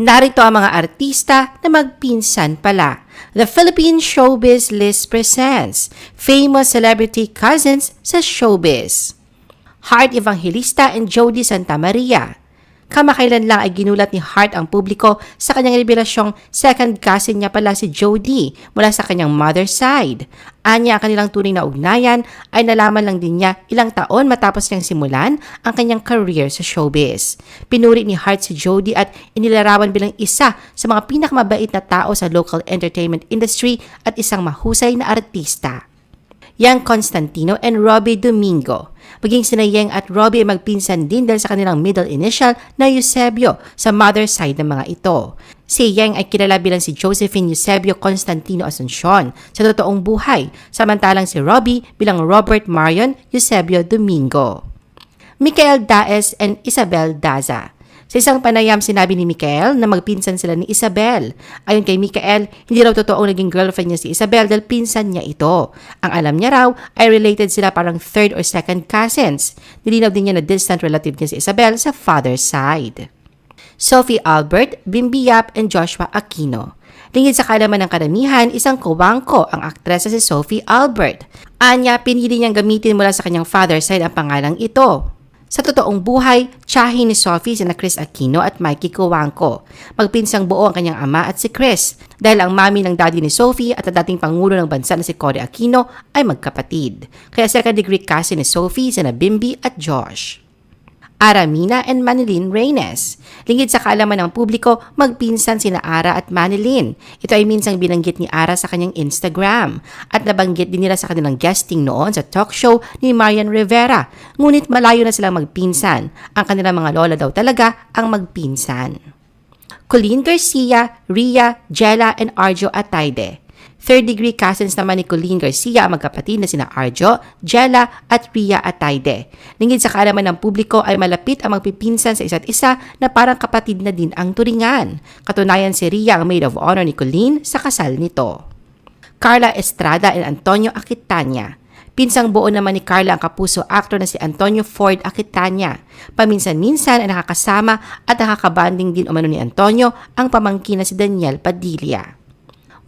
Narito ang mga artista na magpinsan pala. The Philippine Showbiz List presents Famous Celebrity Cousins sa Showbiz. Heart Evangelista and Jody Santa Maria. Kamakailan lang ay ginulat ni Hart ang publiko sa kanyang revelasyong second cousin niya pala si Jody mula sa kanyang mother's side. Anya ang kanilang tunay na ugnayan ay nalaman lang din niya ilang taon matapos niyang simulan ang kanyang career sa showbiz. Pinuri ni Hart si Jody at inilarawan bilang isa sa mga pinakamabait na tao sa local entertainment industry at isang mahusay na artista. Yang Constantino and Robbie Domingo. Maging sina Yang at Robbie ay magpinsan din dahil sa kanilang middle initial na Eusebio sa mother side ng mga ito. Si Yang ay kilala bilang si Josephine Eusebio Constantino Asuncion sa totoong buhay, samantalang si Robbie bilang Robert Marion Eusebio Domingo. Michael Daes and Isabel Daza. Sa isang panayam, sinabi ni Mikael na magpinsan sila ni Isabel. Ayon kay Mikael, hindi raw totoong naging girlfriend niya si Isabel dahil pinsan niya ito. Ang alam niya raw ay related sila parang third or second cousins. Nilinaw din niya na distant relative niya si Isabel sa father's side. Sophie Albert, Bimbi Yap, and Joshua Aquino. Lingid sa kalaman ng karamihan, isang kuwangko ang aktresa si Sophie Albert. Anya, pinili niyang gamitin mula sa kanyang father's side ang pangalang ito. Sa totoong buhay, tsahin ni Sophie sina Chris Aquino at Mikey Kuwangko. Magpinsang buo ang kanyang ama at si Chris dahil ang mami ng daddy ni Sophie at ang dating pangulo ng bansa na si Cory Aquino ay magkapatid. Kaya second degree cousin ni Sophie sina Bimbi at Josh. Aramina and Manilyn Reynes. Lingid sa kaalaman ng publiko, magpinsan sina Ara at Manilyn. Ito ay minsang binanggit ni Ara sa kanyang Instagram at nabanggit din nila sa kanilang guesting noon sa talk show ni Marian Rivera. Ngunit malayo na silang magpinsan. Ang kanilang mga lola daw talaga ang magpinsan. Colleen Garcia, Ria, Jella, and Arjo Atayde. Third degree cousins naman ni Colleen Garcia ang magkapatid na sina Arjo, Jella at Ria Atayde. Lingid sa kaalaman ng publiko ay malapit ang magpipinsan sa isa't isa na parang kapatid na din ang turingan. Katunayan si Ria ang maid of honor ni Colleen sa kasal nito. Carla Estrada and Antonio Aquitania. Pinsang buo naman ni Carla ang kapuso actor na si Antonio Ford Aquitania. Paminsan-minsan ay nakakasama at nakakabanding din umano ni Antonio ang pamangkin na si Daniel Padilla.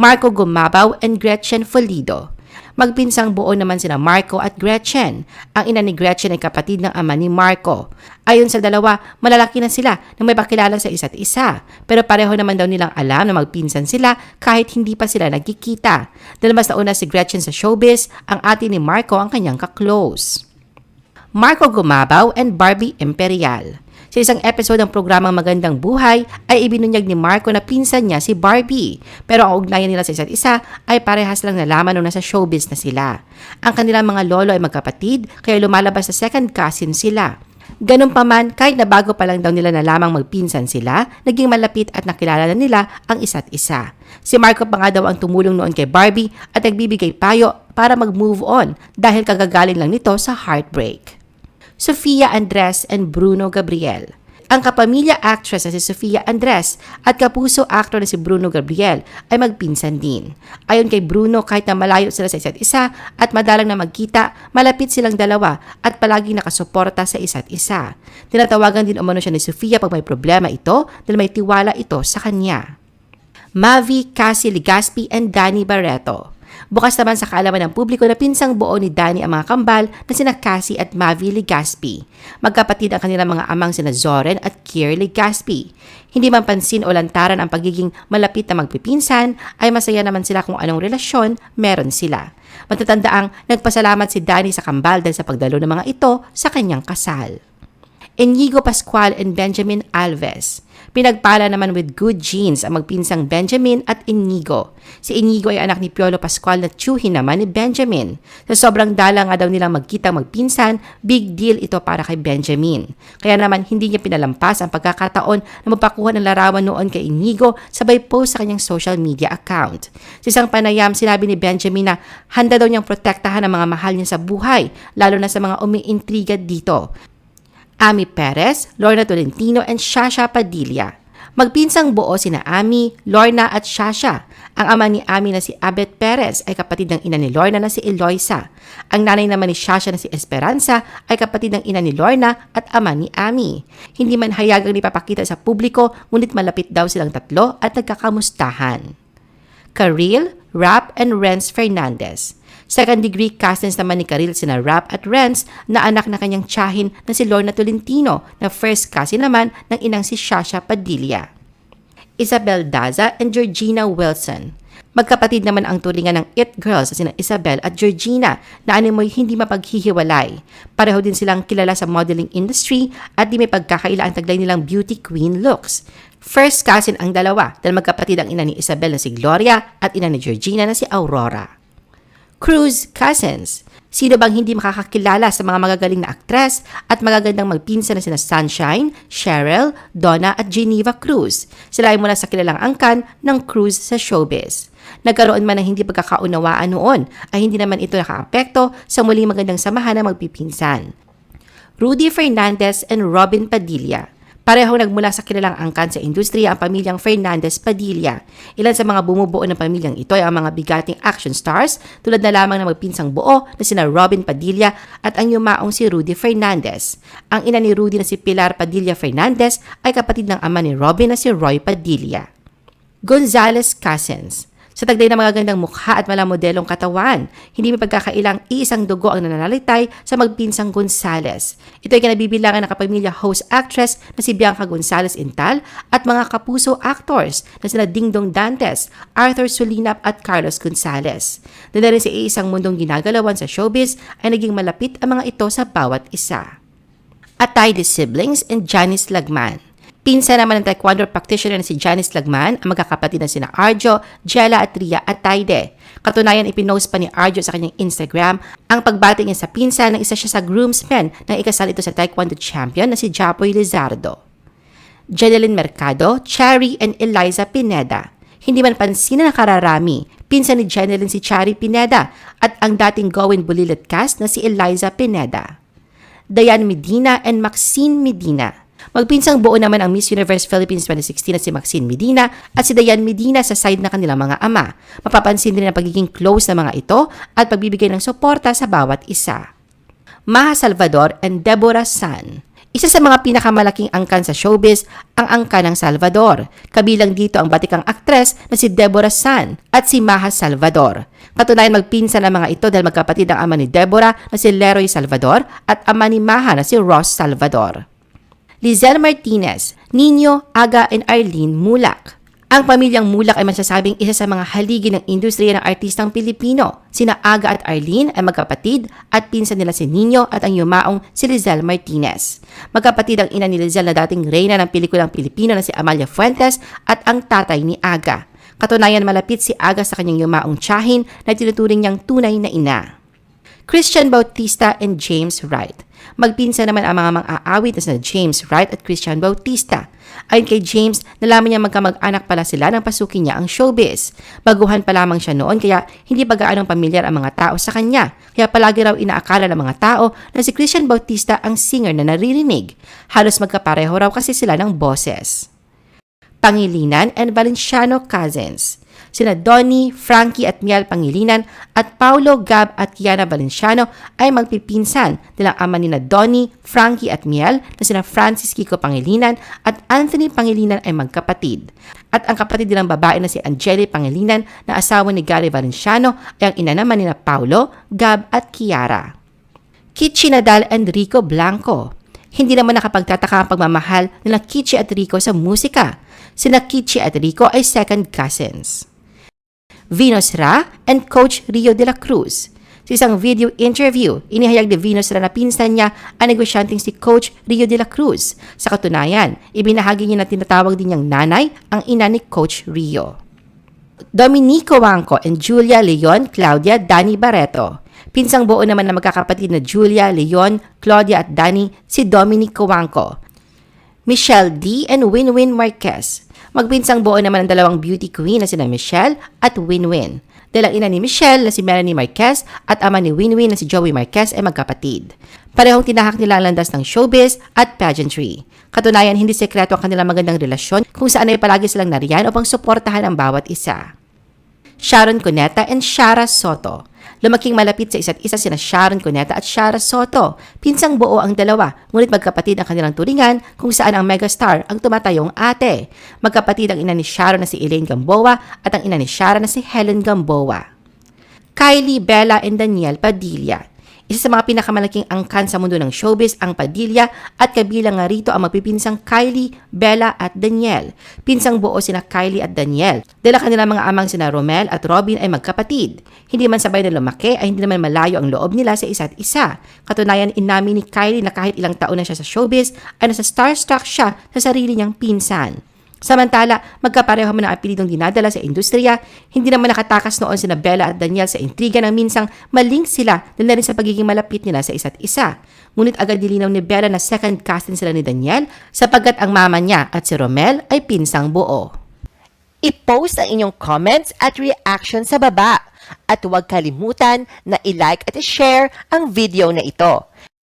Marco Gumabaw and Gretchen Folido. Magpinsang buo naman sina Marco at Gretchen. Ang ina ni Gretchen ay kapatid ng ama ni Marco. Ayon sa dalawa, malalaki na sila na may pakilala sa isa't isa. Pero pareho naman daw nilang alam na magpinsan sila kahit hindi pa sila nagkikita. Dahil mas nauna si Gretchen sa showbiz, ang ate ni Marco ang kanyang kaklose. Marco Gumabaw and Barbie Imperial. Sa isang episode ng programang Magandang Buhay ay ibinunyag ni Marco na pinsan niya si Barbie. Pero ang ugnayan nila sa isa't isa ay parehas lang nalaman nung nasa showbiz na sila. Ang kanilang mga lolo ay magkapatid kaya lumalabas sa second cousin sila. Ganun pa man, kahit na bago pa lang daw nila na lamang magpinsan sila, naging malapit at nakilala na nila ang isa't isa. Si Marco pa nga daw ang tumulong noon kay Barbie at nagbibigay payo para mag-move on dahil kagagaling lang nito sa heartbreak. Sofia Andres and Bruno Gabriel. Ang kapamilya actress na si Sofia Andres at kapuso actor na si Bruno Gabriel ay magpinsan din. Ayon kay Bruno, kahit na malayo sila sa isa't isa at madalang na magkita, malapit silang dalawa at palaging nakasuporta sa isa't isa. Tinatawagan din umano siya ni Sofia pag may problema ito dahil may tiwala ito sa kanya. Mavi, Cassie Ligaspi, and Danny Barreto. Bukas naman sa kaalaman ng publiko na pinsang buo ni Danny ang mga kambal na sina Cassie at Mavi Legaspi. Magkapatid ang kanilang mga amang sina Zoren at Kier Legaspi. Hindi man pansin o lantaran ang pagiging malapit na magpipinsan, ay masaya naman sila kung anong relasyon meron sila. Matatandaang nagpasalamat si Danny sa kambal dahil sa pagdalo ng mga ito sa kanyang kasal. Inigo Pascual and Benjamin Alves. Pinagpala naman with good genes ang magpinsang Benjamin at Inigo. Si Inigo ay anak ni Piolo Pascual na tsuhin naman ni Benjamin. Sa sobrang dala nga daw nilang magkita magpinsan, big deal ito para kay Benjamin. Kaya naman hindi niya pinalampas ang pagkakataon na mapakuha ng larawan noon kay Inigo sabay post sa kanyang social media account. Sa isang panayam, sinabi ni Benjamin na handa daw niyang protektahan ang mga mahal niya sa buhay, lalo na sa mga umiintriga dito. Ami Perez, Lorna Tolentino, and Shasha Padilla. Magpinsang buo sina Ami, Lorna at Shasha. Ang ama ni Ami na si Abet Perez ay kapatid ng ina ni Lorna na si Eloisa. Ang nanay naman ni Shasha na si Esperanza ay kapatid ng ina ni Lorna at ama ni Ami. Hindi man hayagang ipapakita sa publiko ngunit malapit daw silang tatlo at nagkakamustahan. Karil, Rap, and Renz Fernandez. Second degree cousins naman ni Karil sina Rap at Renz na anak na kanyang tiyahin na si Lorna Tolentino na first cousin naman ng inang si Shasha Padilla. Isabel Daza and Georgina Wilson. Magkapatid naman ang tulingan ng It Girls sina Isabel at Georgina na animoy hindi mapaghihiwalay. Pareho din silang kilala sa modeling industry at di may pagkakaila ang taglay nilang beauty queen looks. First cousin ang dalawa dahil magkapatid ang ina ni Isabel na si Gloria at ina ni Georgina na si Aurora. Cruz Cousins. Sino bang hindi makakakilala sa mga magagaling na aktres at magagandang magpinsan na sina Sunshine, Cheryl, Donna at Geneva Cruz. Sila ay mula sa kilalang angkan ng Cruz sa showbiz. Nagkaroon man ng hindi pagkakaunawaan noon ay hindi naman ito nakaapekto sa muling magandang samahan ng magpipinsan. Rudy Fernandez and Robin Padilla. Parehong nagmula sa kilalang angkan sa industriya ang pamilyang Fernandez Padilla. Ilan sa mga bumubuo ng pamilyang ito ay ang mga bigating action stars tulad na lamang ng magpinsang buo na sina Robin Padilla at ang yumaong si Rudy Fernandez. Ang ina ni Rudy na si Pilar Padilla Fernandez ay kapatid ng ama ni Robin na si Roy Padilla. Gonzales Cousins. Sa taglay ng mga gandang mukha at malamodelong katawan, hindi may pagkakailang iisang dugo ang nananalitay sa magpinsang Gonzales. Ito ay kinabibilangan ng kapamilya host actress na si Bianca Gonzales Intal at mga kapuso actors na sina Dingdong Dantes, Arthur Sulinap at Carlos Gonzales. Dala rin sa iisang mundong ginagalawan sa showbiz ay naging malapit ang mga ito sa bawat isa. Atay the siblings and Janice Lagman. Pinsa naman ng taekwondo practitioner na si Janice Lagman ang magkakapatid na sina Arjo, Jella at Ria at Taide. Katunayan ipinost pa ni Arjo sa kanyang Instagram ang pagbati niya sa pinsa ng isa siya sa groomsmen nang ikasal ito sa taekwondo champion na si Japoy Lizardo. Jeneline Mercado, Cherry and Eliza Pineda. Hindi man pansin na nakararami, pinsan ni Jeneline si Cherry Pineda at ang dating Gowin Bulilit cast na si Eliza Pineda. Diane Medina and Maxine Medina. Magpinsang buo naman ang Miss Universe Philippines 2016 na si Maxine Medina at si Diane Medina sa side na kanilang mga ama. Mapapansin din ang pagiging close ng mga ito at pagbibigay ng suporta sa bawat isa. Maha Salvador and Deborah San. Isa sa mga pinakamalaking angkan sa showbiz, ang angkan ng Salvador. Kabilang dito ang batikang aktres na si Deborah San at si Maha Salvador. Katunayan magpinsan ang mga ito dahil magkapatid ang ama ni Deborah na si Leroy Salvador at ama ni Maha na si Ross Salvador. Lizelle Martinez, Nino, Aga, and Arlene Mulak. Ang pamilyang Mulak ay masasabing isa sa mga haligi ng industriya ng artistang Pilipino. Sina Aga at Arlene ay magkapatid at pinsan nila si Nino at ang yumaong si Lizelle Martinez. Magkapatid ang ina ni Lizelle na dating reyna ng pelikulang Pilipino na si Amalia Fuentes at ang tatay ni Aga. Katunayan malapit si Aga sa kanyang yumaong tiyahin na tinuturing niyang tunay na ina. Christian Bautista and James Wright. Magpinsa naman ang mga mang-aawit na sina James Wright at Christian Bautista. Ayon kay James, nalaman niya magkamag-anak pala sila nang pasukin niya ang showbiz. Baguhan pa lamang siya noon kaya hindi pa gaanong pamilyar ang mga tao sa kanya. Kaya palagi raw inaakala ng mga tao na si Christian Bautista ang singer na naririnig. Halos magkapareho raw kasi sila ng boses. Pangilinan and Valenciano Cousins sina Donnie, Frankie at Miel Pangilinan at Paulo, Gab at Kiana Valenciano ay magpipinsan nilang ama ni na Donnie, Frankie at Miel na sina Francis Kiko Pangilinan at Anthony Pangilinan ay magkapatid. At ang kapatid nilang babae na si Angeli Pangilinan na asawa ni Gary Valenciano ay ang ina naman ni Paulo, Gab at Kiara. Kichi Nadal and Rico Blanco hindi naman nakapagtataka ang pagmamahal nila Kichi at Rico sa musika. Sina Kichi at Rico ay second cousins. Venus Ra and Coach Rio de la Cruz. Sa isang video interview, inihayag ni Venus Ra na pinsan niya ang negosyanteng si Coach Rio de la Cruz. Sa katunayan, ibinahagi niya na tinatawag din niyang nanay ang ina ni Coach Rio. Dominico Wangco and Julia Leon Claudia Dani Barreto. Pinsang buo naman na magkakapatid na Julia, Leon, Claudia at Dani si Dominico Wangco. Michelle D. and Winwin Marquez. Magpinsang buo naman ang dalawang beauty queen na sina Michelle at Winwin. Dahil ang ina ni Michelle na si Melanie Marquez at ama ni Winwin na si Joey Marquez ay magkapatid. Parehong tinahak nila ang landas ng showbiz at pageantry. Katunayan, hindi sekreto ang kanilang magandang relasyon kung saan ay palagi silang nariyan upang suportahan ang bawat isa. Sharon Cuneta and Shara Soto. Lumaking malapit sa isa't isa sina Sharon Cuneta at Shara Soto. Pinsang buo ang dalawa, ngunit magkapatid ang kanilang turingan kung saan ang megastar ang tumatayong ate. Magkapatid ang ina ni Sharon na si Elaine Gamboa at ang ina ni Shara na si Helen Gamboa. Kylie, Bella, and Daniel Padilla. Isa sa mga pinakamalaking angkan sa mundo ng showbiz ang Padilla at kabilang nga rito ang magpipinsang Kylie, Bella at Daniel. Pinsang buo sina Kylie at Daniel. Dahil ang kanilang mga amang sina Romel at Robin ay magkapatid. Hindi man sabay na lumaki ay hindi naman malayo ang loob nila sa isa't isa. Katunayan inamin ni Kylie na kahit ilang taon na siya sa showbiz ay nasa starstruck siya sa sarili niyang pinsan. Samantala, magkapareho man ang apelidong dinadala sa industriya, hindi naman nakatakas noon sina Bella at Daniel sa intriga ng minsang malink sila dahil na rin sa pagiging malapit nila sa isa't isa. Ngunit agad dilinaw ni Bella na second cousin sila ni Daniel sapagkat ang mama niya at si Romel ay pinsang buo. I-post ang inyong comments at reaction sa baba. At huwag kalimutan na i-like at i-share ang video na ito.